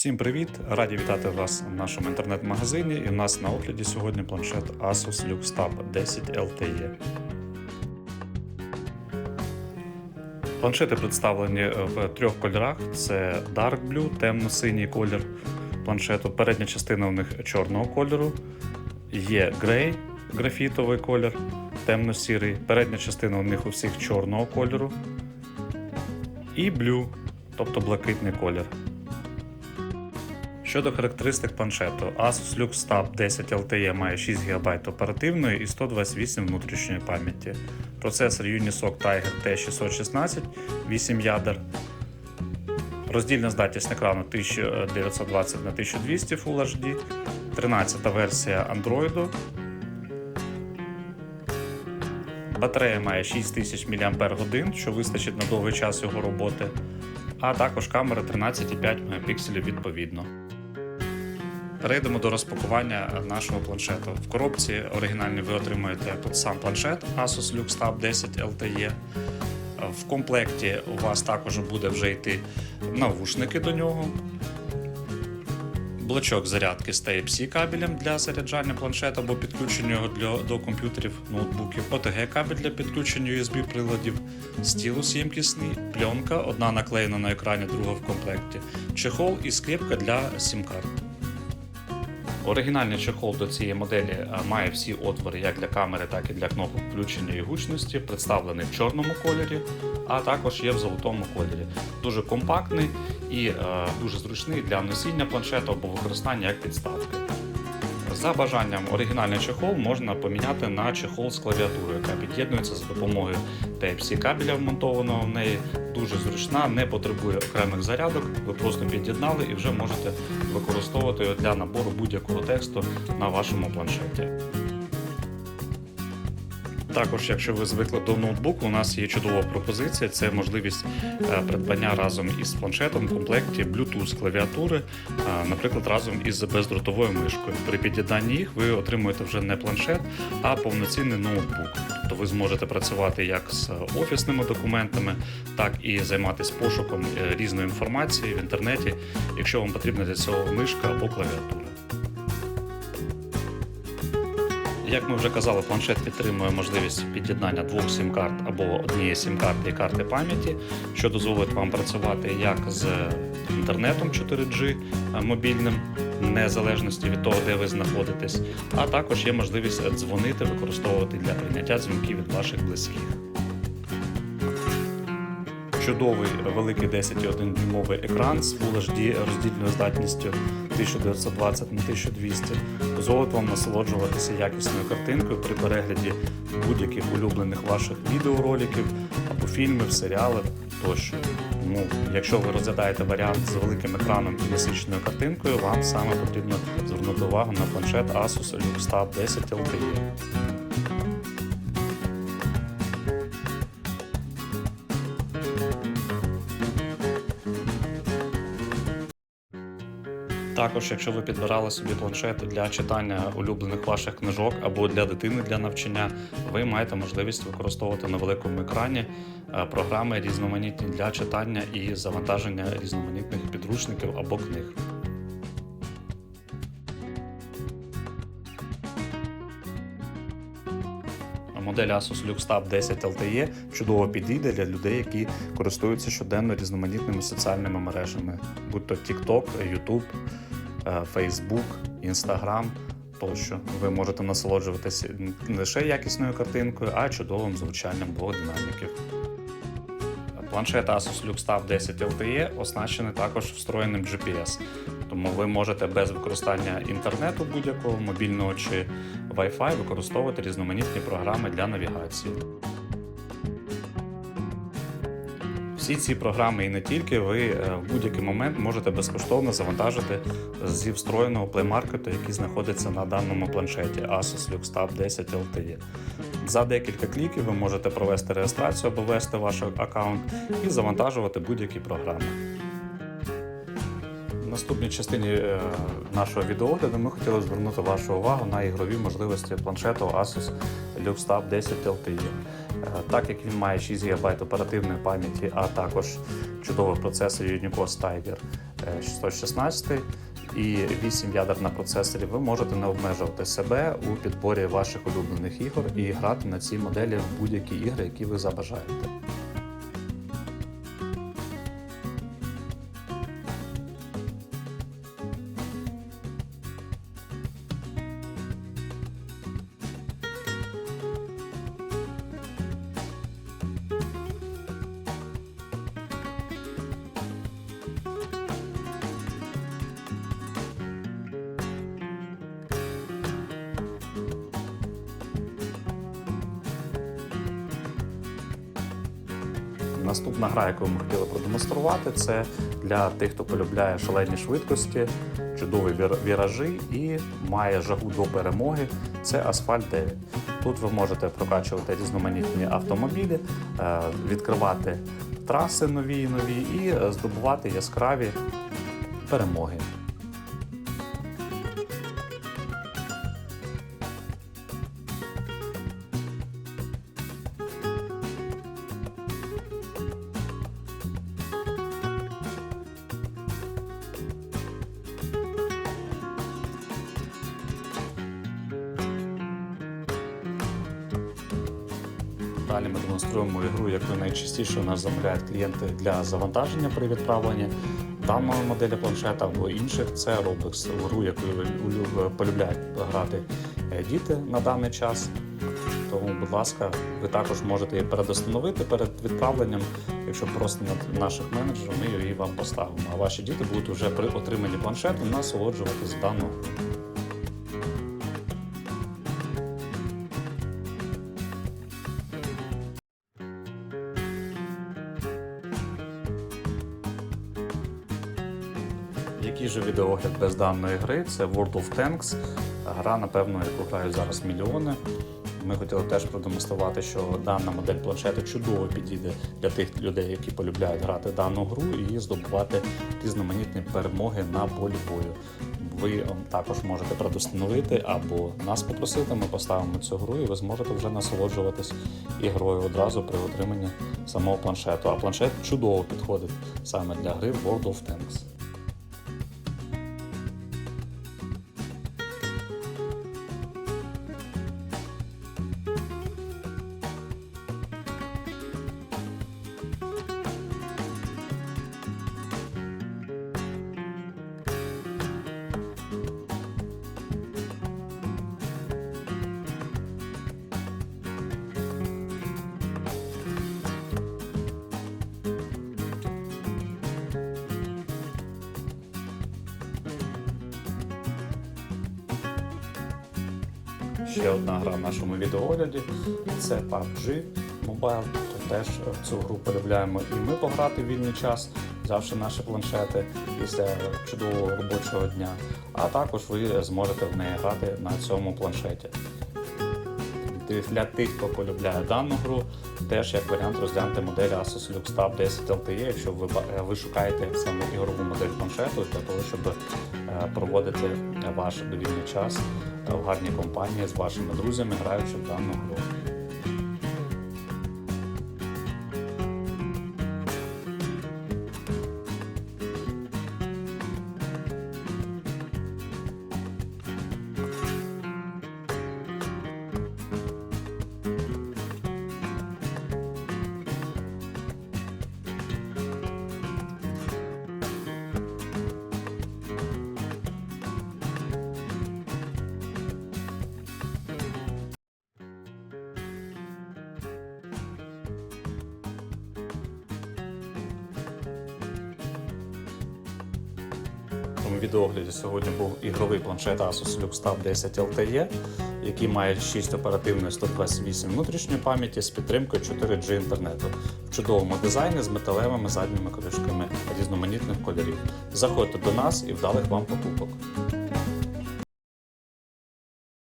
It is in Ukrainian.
Всім привіт! Раді вітати вас в нашому інтернет-магазині. І в нас на огляді сьогодні планшет Asus LuxTab 10 LTE. Планшети представлені в трьох кольорах: це Dark Blue, темно-синій колір планшету. Передня частина у них чорного кольору. Є Grey, графітовий колір, темно-сірий. Передня частина у них у всіх чорного кольору. І Blue, тобто блакитний колір. Щодо характеристик планшету, Asus LuxTab 10 LTE має 6 ГБ оперативної і 128 внутрішньої пам'яті. Процесор Unisoc Tiger T616, 8 ядер. Роздільна здатність екрану 1920 на 1200 Full HD, 13 версія Android. Батарея має 6000 мАч, що вистачить на довгий час його роботи, а також камера 13,5 Мп відповідно. Перейдемо до розпакування нашого планшету. В коробці оригінальній ви отримаєте сам планшет Asus LuxTab 10 LTE. В комплекті у вас також буде вже йти навушники до нього. Блочок зарядки з Type-C кабелем для заряджання планшета або підключення його для, до комп'ютерів, ноутбуків, OTG кабель для підключення USB приладів, стілус ємкісний, пленка, одна наклеєна на екрані, друга в комплекті, чехол і скріпка для сім-карт. Оригінальний чехол до цієї моделі має всі отвори як для камери, так і для кнопок включення і гучності, представлений в чорному кольорі, а також є в золотому кольорі. Дуже компактний і е, дуже зручний для носіння планшету або використання як підставки. За бажанням оригінальний чехол можна поміняти на чехол з клавіатури, яка під'єднується за допомогою Type-C кабеля вмонтованого в неї. Дуже зручна, не потребує окремих зарядок. Ви просто під'єднали і вже можете використовувати його для набору будь-якого тексту на вашому планшеті. Також, якщо ви звикли до ноутбуку, у нас є чудова пропозиція. Це можливість е, придбання разом із планшетом в комплекті Bluetooth клавіатури, е, наприклад, разом із бездротовою мишкою. При під'єднанні їх ви отримуєте вже не планшет, а повноцінний ноутбук. Тобто ви зможете працювати як з офісними документами, так і займатися пошуком е, різної інформації в інтернеті, якщо вам потрібна для цього мишка або клавіатура. Як ми вже казали, планшет підтримує можливість під'єднання двох сім-карт або однієї сім-карти і карти пам'яті, що дозволить вам працювати як з інтернетом 4G мобільним, незалежності від того, де ви знаходитесь, а також є можливість дзвонити, використовувати для прийняття дзвінків від ваших близьких. Чудовий великий 10,1 дюймовий екран з Full HD роздільною здатністю 1920 на 1200 дозволить вам насолоджуватися якісною картинкою при перегляді будь-яких улюблених ваших відеороликів або фільмів, серіалів тощо. Ну, якщо ви розглядаєте варіант з великим екраном і насиченою картинкою, вам саме потрібно звернути увагу на планшет Asus LuxTab 10 LTE. Також, якщо ви підбирали собі планшет для читання улюблених ваших книжок або для дитини для навчання, ви маєте можливість використовувати на великому екрані е, програми різноманітні для читання і завантаження різноманітних підручників або книг. Модель Asus LuxTab 10 LTE чудово підійде для людей, які користуються щоденно різноманітними соціальними мережами, будь то TikTok, YouTube, е, Facebook, Instagram тощо. Ви можете насолоджуватися не лише якісною картинкою, а чудовим звучанням двох динаміків. Планшет Asus LuxTab 10 LTE оснащений також встроєним GPS, тому ви можете без використання інтернету будь-якого мобільного чи Wi-Fi використовувати різноманітні програми для навігації. Всі ці програми і не тільки ви е, в будь-який момент можете безкоштовно завантажити зі встроєного плеймаркету, який знаходиться на даному планшеті Asus LuxTab 10 LTE. За декілька кліків ви можете провести реєстрацію або ввести ваш аккаунт і завантажувати будь-які програми. Наступній частині е, нашого відеогляду ми хотіли звернути вашу увагу на ігрові можливості планшету Asus LuxTab 10 LTE. Е, Так як він має 6 ГБ оперативної пам'яті, а також чудовий процесор Uniqos Tiger е, 616 і 8 ядер на процесорі, ви можете не обмежувати себе у підборі ваших улюблених ігор і грати на цій моделі в будь-які ігри, які ви забажаєте. Наступна гра, яку ми хотіли продемонструвати, це для тих, хто полюбляє шалені швидкості, чудові віражі і має жагу до перемоги. Це Асфальт 9. Тут ви можете прокачувати різноманітні автомобілі, е, відкривати траси нові і нові і е, здобувати яскраві перемоги. Далі ми демонструємо ігру, яку найчастіше у нас замовляють клієнти для завантаження при відправленні даної моделі планшета або інших. Це Roblox, гру, яку полюбляють грати е, діти на даний час. Тому, будь ласка, ви також можете її передостановити перед відправленням, якщо просто на наших менеджерів ми її вам поставимо. А ваші діти будуть вже при отриманні планшету насолоджуватись даною Який же відеогляд без даної гри? Це World of Tanks. Гра, напевно, яку грають зараз мільйони. Ми хотіли теж продемонструвати, що дана модель планшету чудово підійде для тих людей, які полюбляють грати дану гру і здобувати різноманітні перемоги на полі бою. Ви ем, також можете предустановити або нас попросити, ми поставимо цю гру, і ви зможете вже насолоджуватись ігрою одразу при отриманні самого планшету. А планшет чудово підходить саме для гри World of Tanks. Ще одна гра в нашому відеогляді це PUBG Mobile. То теж в цю гру полюбляємо і ми пограти в вільний час, взявши наші планшети після чудового робочого дня. А також ви зможете в неї грати на цьому планшеті. Для тих, хто полюбляє дану гру, теж як варіант розглянути модель Asus Lux Tab 10 LTE, якщо ви, е, ви шукаєте саме ігрову модель планшету для того, щоб е, проводити ваш довільний час е, в гарній компанії з вашими друзями, граючи в дану гру. Відеогляді сьогодні був ігровий планшет Asus LuxTab 10 LTE, який має 6 оперативної 128 внутрішньої пам'яті з підтримкою 4G інтернету в чудовому дизайні з металевими задніми кришками різноманітних кольорів. Заходьте до нас і вдалих вам покупок.